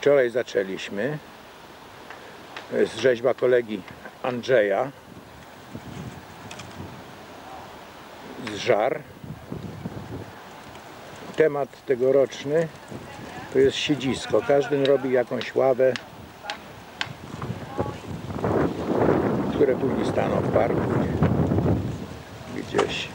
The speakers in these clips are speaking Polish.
Wczoraj zaczęliśmy. Jest rzeźba kolegi Andrzeja z Żar. Temat tegoroczny to jest siedzisko. Każdy robi jakąś ławę, które później staną w parku gdzieś.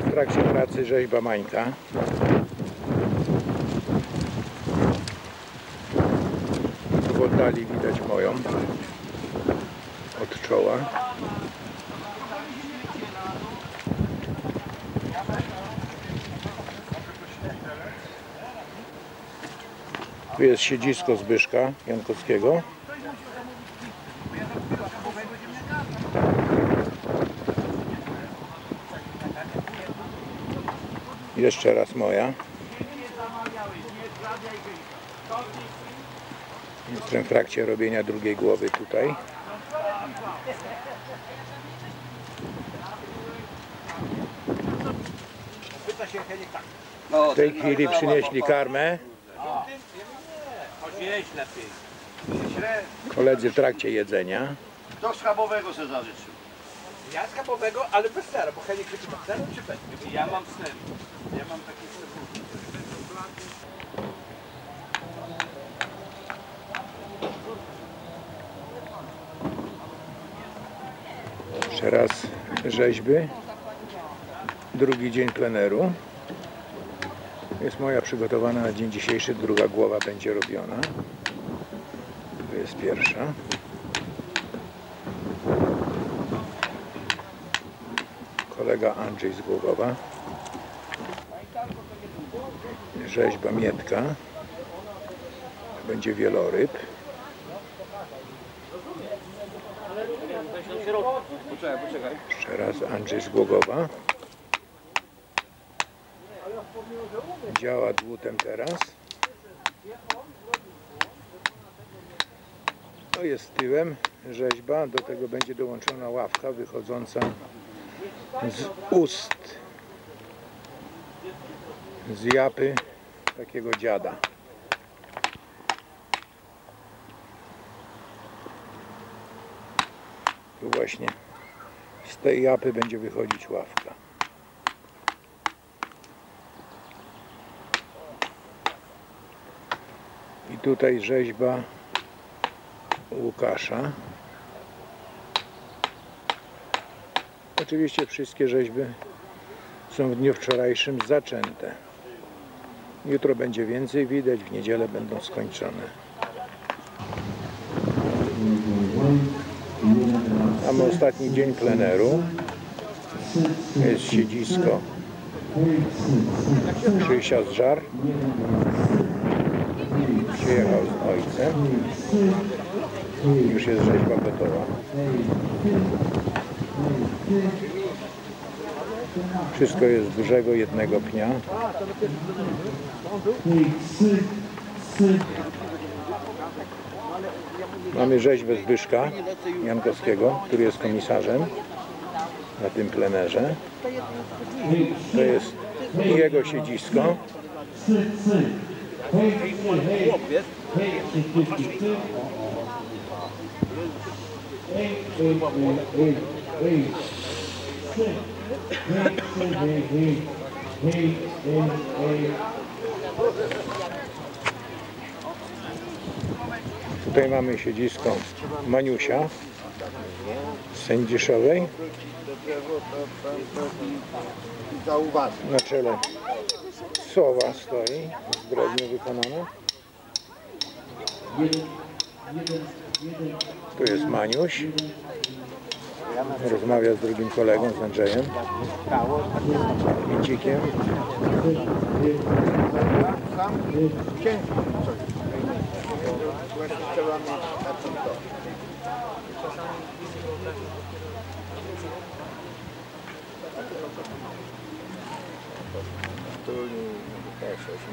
W pracy rzeźba Mańka. Tu w oddali widać moją od czoła. Tu jest siedzisko Zbyszka Jankowskiego. Jeszcze raz moja. Jestem w trakcie robienia drugiej głowy tutaj. No, W tej chwili przynieśli karmę. Koledzy w trakcie jedzenia. Do schabowego se zażyczył. Ja skapowego, ale bez sera, bo Henik chce z serem czy bez? Ja mam ser. Ja mam taki ser. Jeszcze raz rzeźby. Drugi dzień pleneru. Jest moja przygotowana na dzień dzisiejszy. Druga głowa będzie robiona. To jest pierwsza. Kolega Andrzej z Głogowa. Rzeźba Mietka. Będzie wieloryb. Jeszcze raz Andrzej z Głogowa. Działa dłutem teraz. To jest tyłem rzeźba. Do tego będzie dołączona ławka wychodząca z ust. Z japy takiego dziada. Tu właśnie z tej japy będzie wychodzić ławka. I tutaj rzeźba Łukasza. Oczywiście wszystkie rzeźby są w dniu wczorajszym zaczęte. Jutro będzie więcej widać, w niedzielę będą skończone. Mamy ostatni dzień pleneru. Jest siedzisko Krzysia z Żar. Przyjechał z ojcem. Już jest rzeźba gotowa. Wszystko jest z dużego jednego pnia. Mamy rzeźbę Zbyszka Jankowskiego, który jest komisarzem na tym plenerze. To jest jego siedzisko. Tutaj mamy siedzisko Maniusia Sędziszowej. Na czele sowa stoi, zbrodnie wykonana. Tu jest Maniuś. Rozmawia z drugim kolegą, z Andrzejem.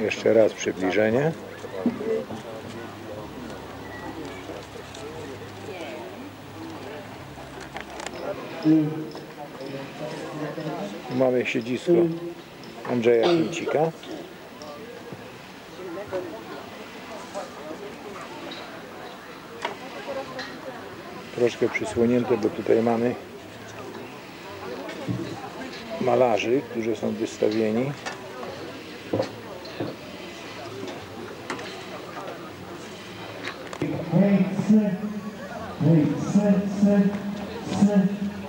Jeszcze raz przybliżenie. Mamy siedzisko Andrzeja Kmincika. Troszkę przysłonięte, bo tutaj mamy malarzy, którzy są wystawieni.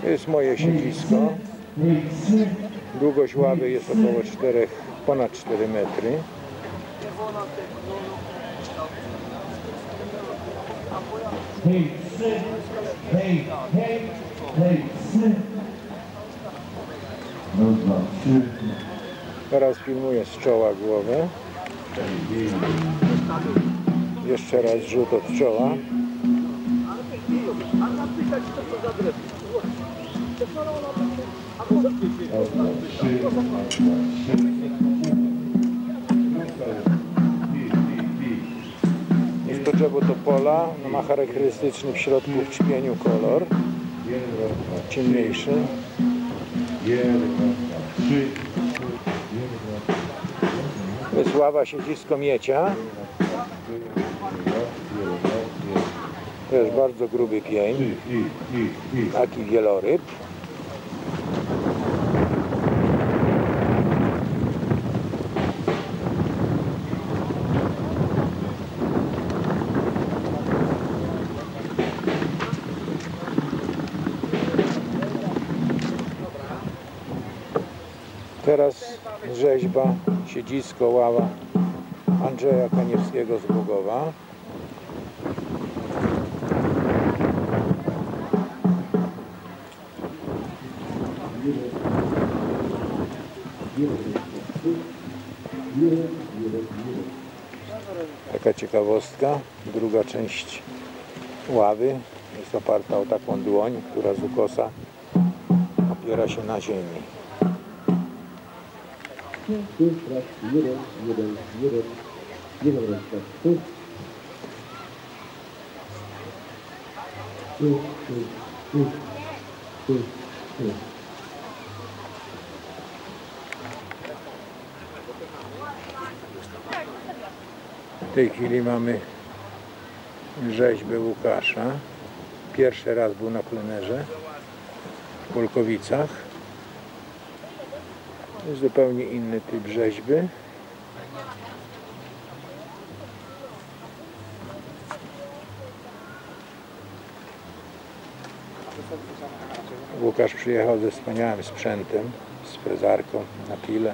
To jest moje siedzisko. Długość ławy jest około 4, ponad 4 metry. Teraz filmuję z czoła głowę. Jeszcze raz rzut od czoła. Raz, dwa, trzy. Raz, dwa, trzy. Jest to drzewo topola. No ma charakterystyczny w środku w czpieniu kolor. Ciemniejszy. jeden, raz, dwa, trzy. Jeden, raz, dwa, To jest ława siedzisko miecia. jest bardzo gruby pień. Taki wieloryb. Teraz rzeźba, siedzisko, ława Andrzeja Kaniewskiego z Głogowa. Taka ciekawostka. Druga część ławy jest oparta o taką dłoń, która z ukosa opiera się na ziemi. Tu, raz, jeden, jeden, jeden, jeden, raz, tak, tu. Tu, tu, tu, tu, tu. W tej chwili mamy rzeźbę Łukasza. Pierwszy raz był na plenerze w Polkowicach. Jest zupełnie inny typ rzeźby. Łukasz przyjechał ze wspaniałym sprzętem, z frezarką na pile.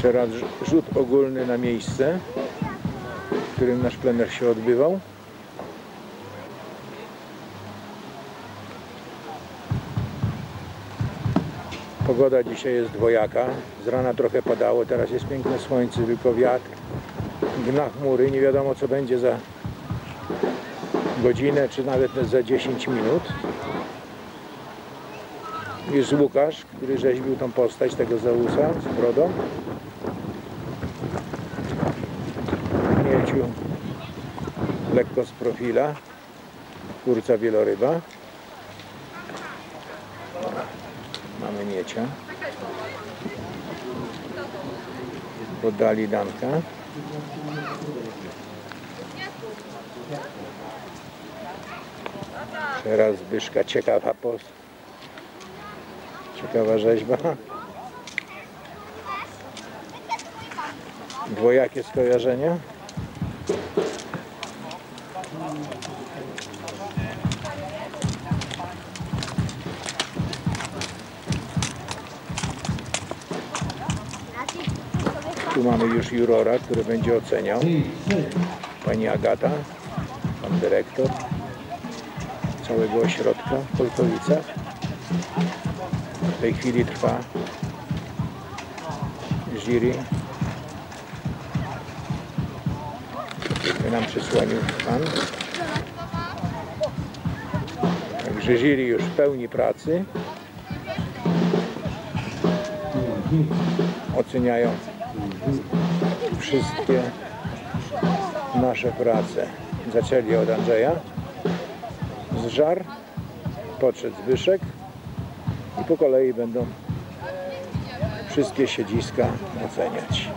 Jeszcze raz rz- rzut ogólny na miejsce, w którym nasz plener się odbywał. Pogoda dzisiaj jest dwojaka. Z rana trochę padało, teraz jest piękne słońce, tylko wiatr. Gna chmury, nie wiadomo co będzie za godzinę, czy nawet za 10 minut. Jest Łukasz, który rzeźbił tą postać tego Zeusa z brodą. Lekko z profila. Kurca wieloryba. Mamy miecia. Poddali Danka. Teraz Zbyszka ciekawa post. Ciekawa rzeźba. Dwojakie skojarzenia. Tu mamy już jurora, który będzie oceniał. Pani Agata, pan dyrektor całego ośrodka w Polkowicach. W tej chwili trwa jury nam przysłonił pan. Także jury już w pełni pracy. Oceniają wszystkie nasze prace. Zaczęli od Andrzeja z żar, podszedł Zbyszek i po kolei będą wszystkie siedziska oceniać.